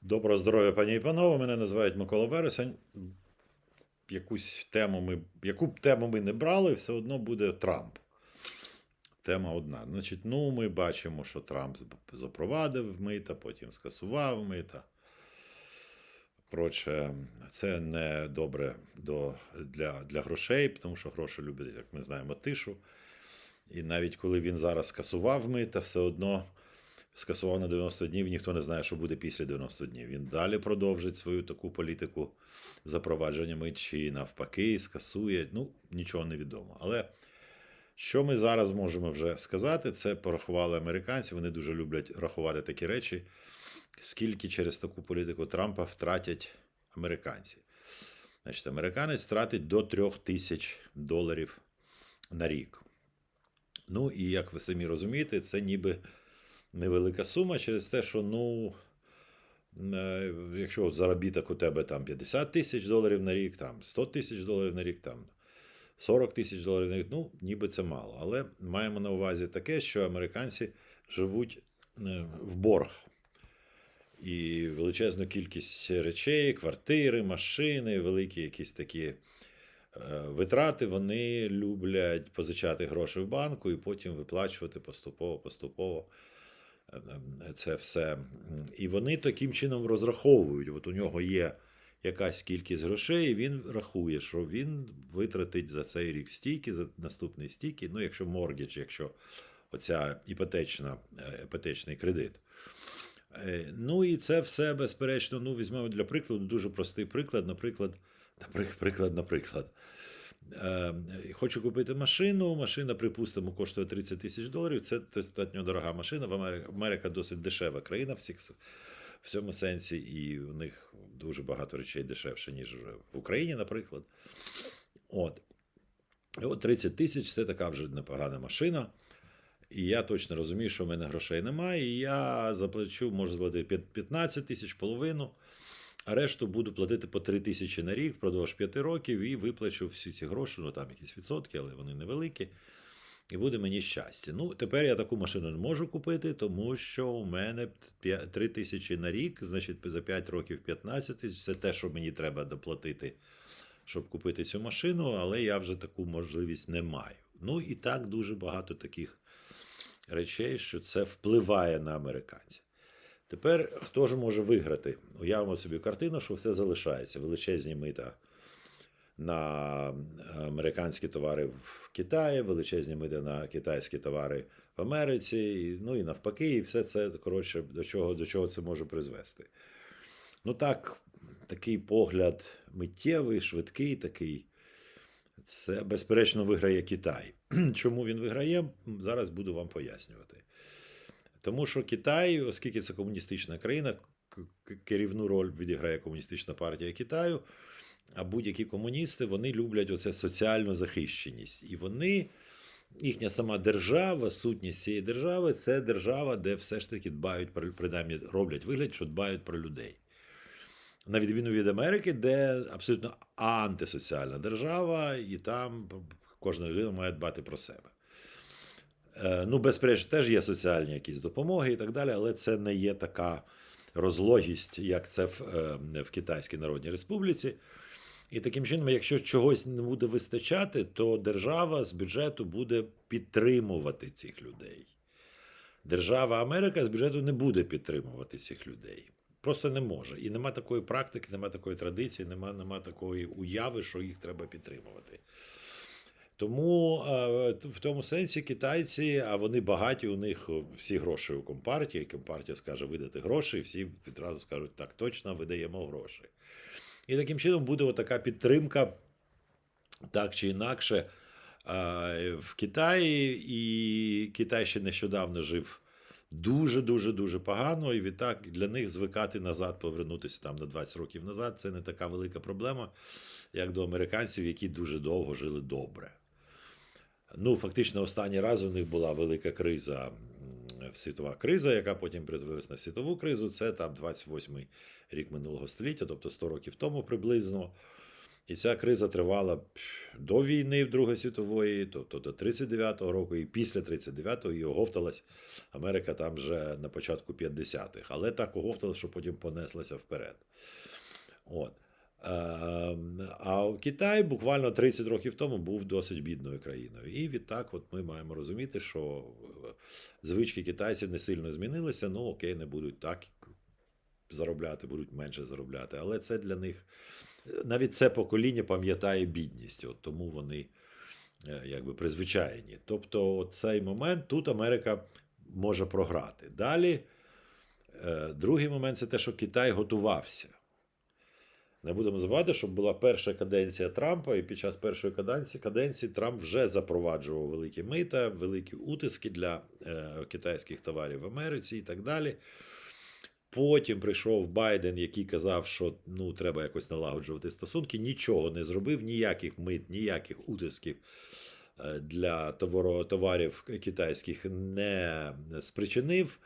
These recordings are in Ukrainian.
Доброго здоров'я, пані і панове. Мене називають Микола Вересень. Якусь тему ми, яку б тему ми не брали, все одно буде Трамп. Тема одна. Значить, ну, ми бачимо, що Трамп запровадив мита, потім скасував мита. Коротше, це не добре до, для, для грошей, тому що гроші люблять, як ми знаємо, тишу. І навіть коли він зараз скасував мита, все одно скасував на 90 днів, ніхто не знає, що буде після 90 днів. Він далі продовжить свою таку політику запровадження мит чи навпаки, скасує. Ну, нічого не відомо. Але що ми зараз можемо вже сказати, це порахували американці. Вони дуже люблять рахувати такі речі, скільки через таку політику Трампа втратять американці. Значить, американець втратить до 3 тисяч доларів на рік. Ну і як ви самі розумієте, це ніби невелика сума через те, що ну. е, Якщо заробіток у тебе там 50 тисяч доларів на рік, там 100 тисяч доларів на рік, там 40 тисяч доларів на рік, ну ніби це мало. Але маємо на увазі таке, що американці живуть е, в борг. І величезну кількість речей, квартири, машини, великі якісь такі е, витрати, вони люблять позичати гроші в банку і потім виплачувати поступово, поступово е, це все. І вони таким чином розраховують. От у нього є якась кількість грошей, і він рахує, що він витратить за цей рік стільки, за наступний стільки, ну, якщо моргідж, якщо оця іпотечна, е, іпотечний кредит. Е, Ну і це все, безперечно, ну, візьмемо для прикладу дуже простий приклад. Наприклад, напри- приклад, наприклад. Е, Хочу купити машину. Машина, припустимо, коштує 30 тисяч доларів. Це достатньо дорога машина. В Америка, Америка досить дешева країна в, цих, в цьому сенсі, і у них дуже багато речей дешевше, ніж в Україні, наприклад. От. От 30 тисяч це така вже непогана машина. І я точно розумію, що в мене грошей немає, і я заплачу, можу заплатити 15 тисяч, половину, а решту буду платити по 3 тисячі на рік впродовж 5 років і виплачу всі ці гроші, ну там якісь відсотки, але вони невеликі. І буде мені щастя. Ну, тепер я таку машину не можу купити, тому що у мене 3 тисячі на рік, значить, за 5 років 15 тисяч. Це те, що мені треба доплатити, щоб купити цю машину, але я вже таку можливість не маю. Ну і так дуже багато таких речей, що це впливає на американців. Тепер хто ж може виграти? Уявимо собі картину, що все залишається. Величезні мита на американські товари в Китаї, величезні мита на китайські товари в Америці, ну і навпаки, і все це коротше, до чого, до чого це може призвести. Ну так, такий погляд миттєвий, швидкий, такий. Це, безперечно, виграє Китай. Чому він виграє? Зараз буду вам пояснювати. Тому що Китай, оскільки це комуністична країна, керівну роль відіграє комуністична партія Китаю, а будь-які комуністи вони люблять оце соціальну захищеність. І вони, їхня сама держава, сутність цієї держави це держава, де все ж таки дбають про принаймні роблять вигляд, що дбають про людей. На відміну від Америки, де абсолютно антисоціальна держава, і там кожна людина має дбати про себе. Е, Ну, безперечно, теж є соціальні якісь допомоги і так далі, але це не є така розлогість, як це в, е, в Китайській Народній Республіці. І таким чином, якщо чогось не буде вистачати, то держава з бюджету буде підтримувати цих людей. Держава Америка з бюджету не буде підтримувати цих людей. Просто не може. І нема такої практики, нема такої традиції, нема, нема такої уяви, що їх треба підтримувати. Тому е, в тому сенсі китайці, а вони багаті, у них всі гроші у компартії. Компартія скаже видати гроші, і всі відразу скажуть, так, точно видаємо гроші. І таким чином буде така підтримка, так чи інакше, е, в Китаї. І Китай ще нещодавно жив дуже, дуже, дуже погано. І відтак для них звикати назад, повернутися там на 20 років назад, це не така велика проблема, як до американців, які дуже довго жили добре. Ну, фактично, останній раз у них була велика криза, світова криза, яка потім перетворилась на світову кризу. Це там 28-й рік минулого століття, тобто 100 років тому приблизно. І ця криза тривала до війни Другої світової, тобто до 39-го року, і після 39-го і оговталась Америка там вже на початку 50-х. Але так оговталась, що потім понеслася вперед. От. Ем, А Китай буквально 30 років тому був досить бідною країною. І відтак, от ми маємо розуміти, що е, звички китайців не сильно змінилися. Ну окей, не будуть так заробляти, будуть менше заробляти. Але це для них навіть це покоління пам'ятає бідність, от тому вони е, якби призвичайні. Тобто, цей момент тут Америка може програти. Далі, е, другий момент це те, що Китай готувався. Не будемо забувати, що була перша каденція Трампа, і під час першої каденції, каденції Трамп вже запроваджував великі мита, великі утиски для е, китайських товарів в Америці і так далі. Потім прийшов Байден, який казав, що ну, треба якось налагоджувати стосунки. Нічого не зробив, ніяких мит, ніяких утисків е, для товарів китайських не спричинив.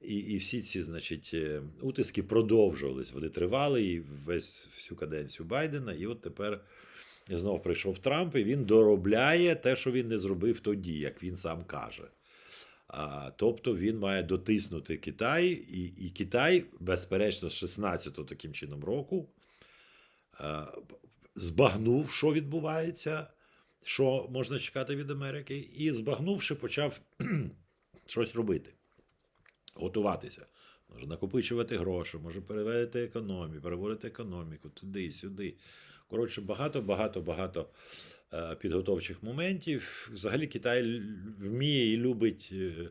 І, і всі ці, значить, е, утиски продовжувались. Вони тривали і весь всю каденцію Байдена. І от тепер знов прийшов Трамп, і він доробляє те, що він не зробив тоді, як він сам каже. А, тобто він має дотиснути Китай, і, і Китай, безперечно, з 16-го таким чином року а, збагнув, що відбувається, що можна чекати від Америки, і збагнувши, почав щось робити, готуватися. Може накопичувати гроші, може перевести економію, переводити економіку туди, сюди. Коротше, багато, багато, багато е, підготовчих моментів. Взагалі Китай вміє і любить е,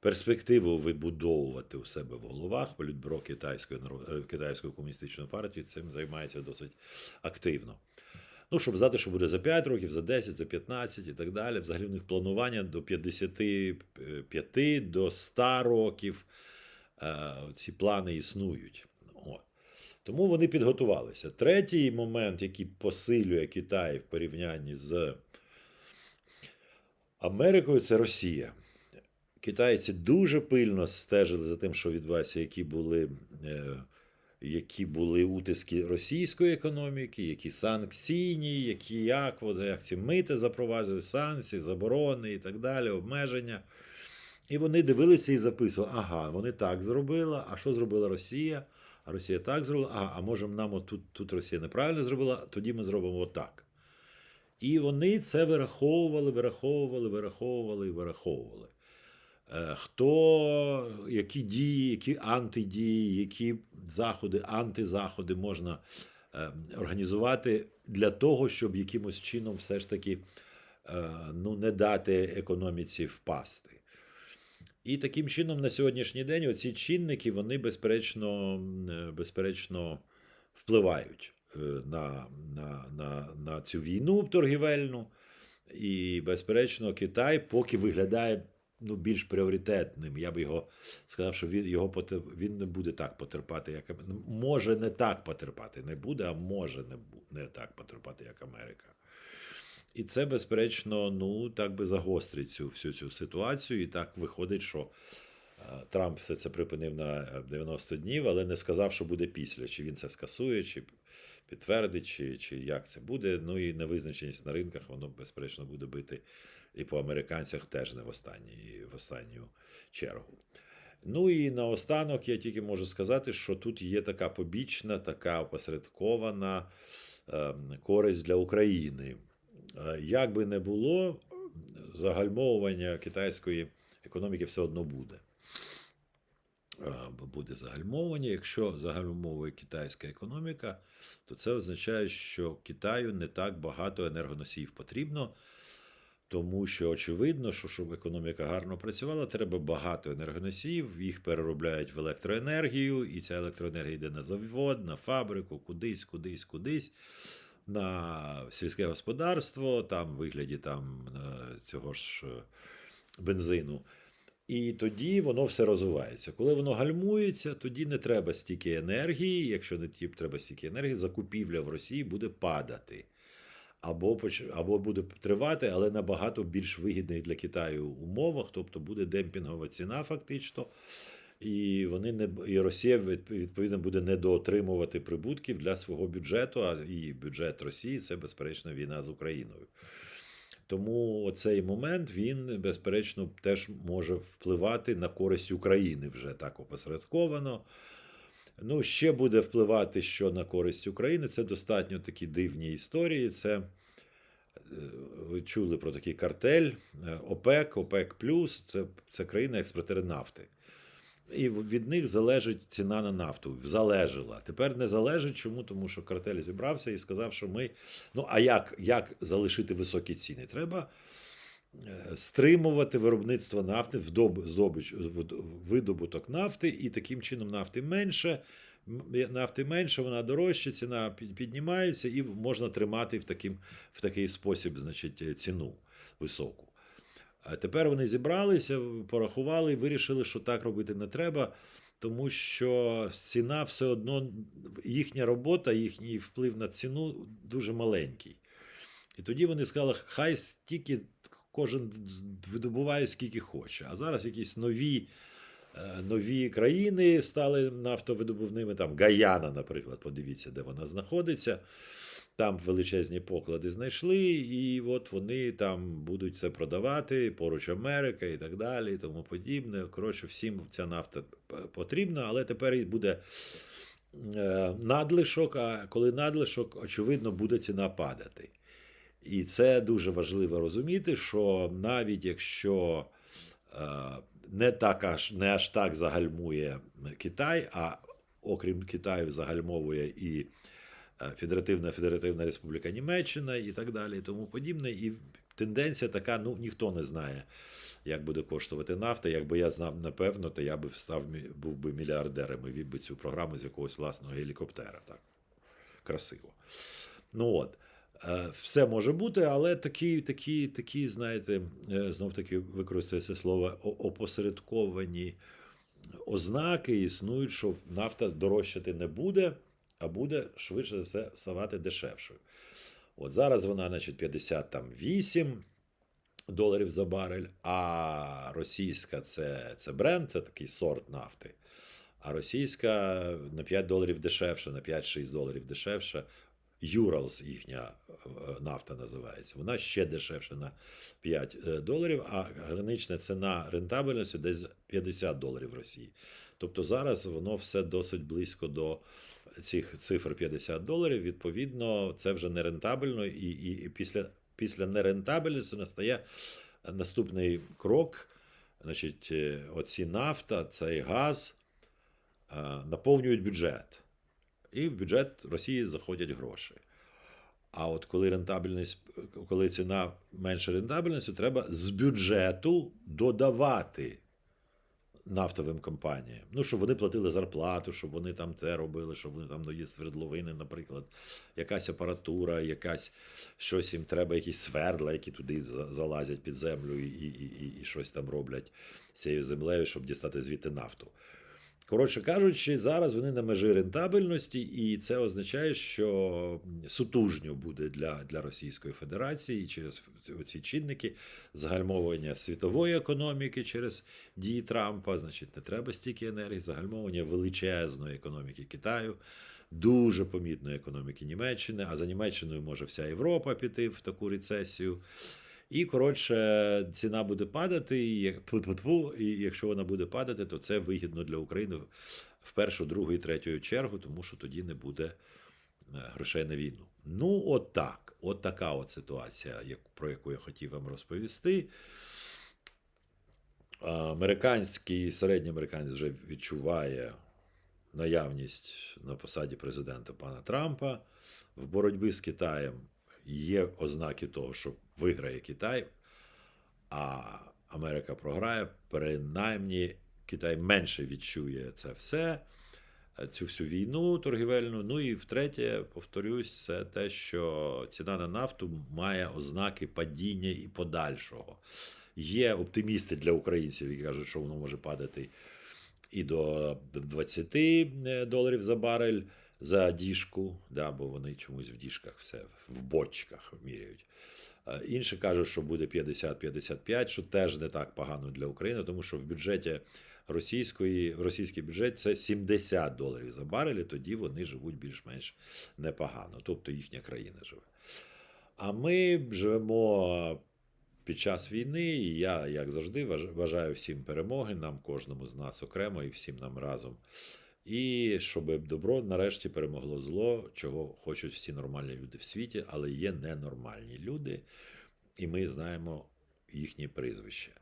перспективу вибудовувати у себе в головах. Політбюро Китайської, е, Китайської комуністичної партії цим займається досить активно. Ну, щоб знати, що буде за 5 років, за 10, за 15 і так далі. Взагалі у них планування до 55 до 100 років. Е, Ці плани існують. От. Тому вони підготувалися. Третій момент, який посилює Китай в порівнянні з Америкою, це Росія. Китайці дуже пильно стежили за тим, що відбувається, які були, е, які були утиски російської економіки, які санкційні, які як, як ці мити запроваджували, санкції, заборони і так далі, обмеження. І вони дивилися і записували: ага, вони так зробили, а що зробила Росія? А Росія так зробила, а, а може нам от тут, тут Росія неправильно зробила, тоді ми зробимо отак. І вони це вираховували, вираховували, вираховували і вираховували. Е, Хто, які дії, які антидії, які заходи, антизаходи можна е, організувати для того, щоб якимось чином все ж таки е, ну, не дати економіці впасти. І таким чином на сьогоднішній день оці чинники вони безперечно, безперечно впливають на, на, на, на цю війну торгівельну. І, безперечно, Китай поки виглядає ну, більш пріоритетним. Я би його сказав, що він, його потер- він не буде так потерпати, як ну, може не так потерпати, не буде, а може не, не так потерпати, як Америка. І це, безперечно, ну так би загострить цю всю цю ситуацію. І так виходить, що е, Трамп все це припинив на е, 90 днів, але не сказав, що буде після. Чи він це скасує, чи підтвердить, чи, чи як це буде. Ну і невизначеність на ринках, воно, безперечно, буде бити і по американцях теж не в останній, в останню чергу. Ну і наостанок я тільки можу сказати, що тут є така побічна, така опосередкована ем, користь для України. Е, Як би не було, загальмовування китайської економіки все одно буде. Е, Буде загальмовування. Якщо загальмовує китайська економіка, то це означає, що Китаю не так багато енергоносіїв потрібно, тому що очевидно, що щоб економіка гарно працювала, треба багато енергоносіїв, їх переробляють в електроенергію, і ця електроенергія йде на завод, на фабрику, кудись, кудись, кудись. На сільське господарство, там в вигляді там, е, цього ж е, бензину. І тоді воно все розвивається. Коли воно гальмується, тоді не треба стільки енергії. Якщо не треба стільки енергії, закупівля в Росії буде падати. Або, або буде тривати, але набагато більш вигідних для Китаю умовах, тобто буде демпінгова ціна, фактично. і вони не і Росія відповідно буде недоотримувати прибутків для свого бюджету. А і бюджет Росії це безперечно війна з Україною. Тому цей момент він, безперечно, теж може впливати на користь України вже так опосередковано. Ну, ще буде впливати, що на користь України. Це достатньо такі дивні історії. Це е, ви чули про такий картель е, ОПЕК, ОПЕК це, це країни експортери нафти. І від них залежить ціна на нафту. Залежала. Тепер не залежить. Чому? Тому що картель зібрався і сказав, що ми. Ну, а як, як залишити високі ціни? Треба е, стримувати виробництво нафти, здобич, видобуток нафти, і таким чином нафти менше. М, Нафти менше, вона дорожча, ціна пі- піднімається, і можна тримати в, таким, в такий спосіб значить, е, ціну високу. А тепер вони зібралися, порахували вирішили, що так робити не треба, тому що ціна все одно, їхня робота, їхній вплив на ціну дуже маленький. І тоді вони сказали, хай стільки кожен видобуває скільки хоче. А зараз якісь нові, нові країни стали нафтовидобувними. Там Гаяна, наприклад, подивіться, де вона знаходиться. Там величезні поклади знайшли, і от вони там будуть це продавати, поруч Америка і так далі, і тому подібне. Коротше, всім ця нафта потрібна, але тепер буде е, надлишок. А коли надлишок, очевидно, буде ціна падати. І це дуже важливо розуміти, що навіть якщо е, не так аж не аж так загальмує Китай, а окрім Китаю, загальмовує і е, Федеративна Федеративна Республіка Німеччина і так далі, і тому подібне. І тенденція така: ну ніхто не знає, як буде коштувати нафта. Якби я знав, напевно, то я би став був би мільярдером і вів би цю програму з якогось власного гелікоптера. Так красиво. Ну от. Е, Все може бути, але такі, такі, такі знаєте, знов таки використовується слово опосередковані ознаки існують, що нафта дорожчати не буде, а буде швидше за все ставати дешевшою. От зараз вона, значить, 58 доларів за барель, а російська це, це бренд, це такий сорт нафти. А російська на 5 доларів дешевше, на 5-6 доларів дешевше. Юралс їхня е, нафта називається. Вона ще дешевше на 5 е, доларів, а гранична ціна рентабельності десь 50 доларів в Росії. Тобто зараз воно все досить близько до цих цифр 50 доларів. Відповідно, це вже нерентабельно, і, і, і після, після нерентабельності настає наступний крок. Значить, е, оці нафта, цей газ наповнюють бюджет. І в бюджет Росії заходять гроші. А от коли рентабельність, коли ціна менше рентабельності, треба з бюджету додавати нафтовим компаніям. Ну, щоб вони платили зарплату, щоб вони там це робили, щоб вони там нові свердловини, наприклад, якась апаратура, якась щось їм треба, якісь свердла, які туди залазять під землю і, і, і, і щось там роблять з цією землею, щоб дістати звідти нафту. Коротше кажучи, зараз вони на межі рентабельності, і це означає, що сутужньо буде для, для Російської Федерації через ці чинники загальмовування світової економіки через дії Трампа. Значить, не треба стільки енергії, загальмовування величезної економіки Китаю, дуже помітної економіки Німеччини. А за Німеччиною може вся Європа піти в таку рецесію. І, коротше, ціна буде падати, і, і якщо вона буде падати, то це вигідно для України в першу, другу і третю чергу, тому що тоді не буде е, грошей на війну. Ну, от так. От така от ситуація, про яку я хотів вам розповісти. А, Американський, середній американець вже відчуває наявність на посаді президента пана Трампа. В боротьбі з Китаєм є ознаки того, що виграє Китай, а Америка програє. Принаймні, Китай менше відчує це все, цю всю війну торгівельну. Ну і втретє, повторюсь, це те, що ціна на нафту має ознаки падіння і подальшого. Є оптимісти для українців, які кажуть, що воно може падати і до 20 доларів за барель за діжку, да, бо вони чомусь в діжках все в бочках міряють. Інші кажуть, що буде 50-55, що теж не так погано для України, тому що в бюджеті російської, в російський бюджет це 70 доларів за барель, тоді вони живуть більш-менш непогано. Тобто їхня країна живе. А ми живемо під час війни, і я, як завжди, важ- бажаю всім перемоги, нам, кожному з нас окремо і всім нам разом. І щоб добро нарешті перемогло зло, чого хочуть всі нормальні люди в світі, але є ненормальні люди, і ми знаємо їхні прізвища.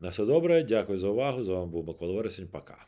На все добре, дякую за увагу. З вами був Микола Вересень. Пока.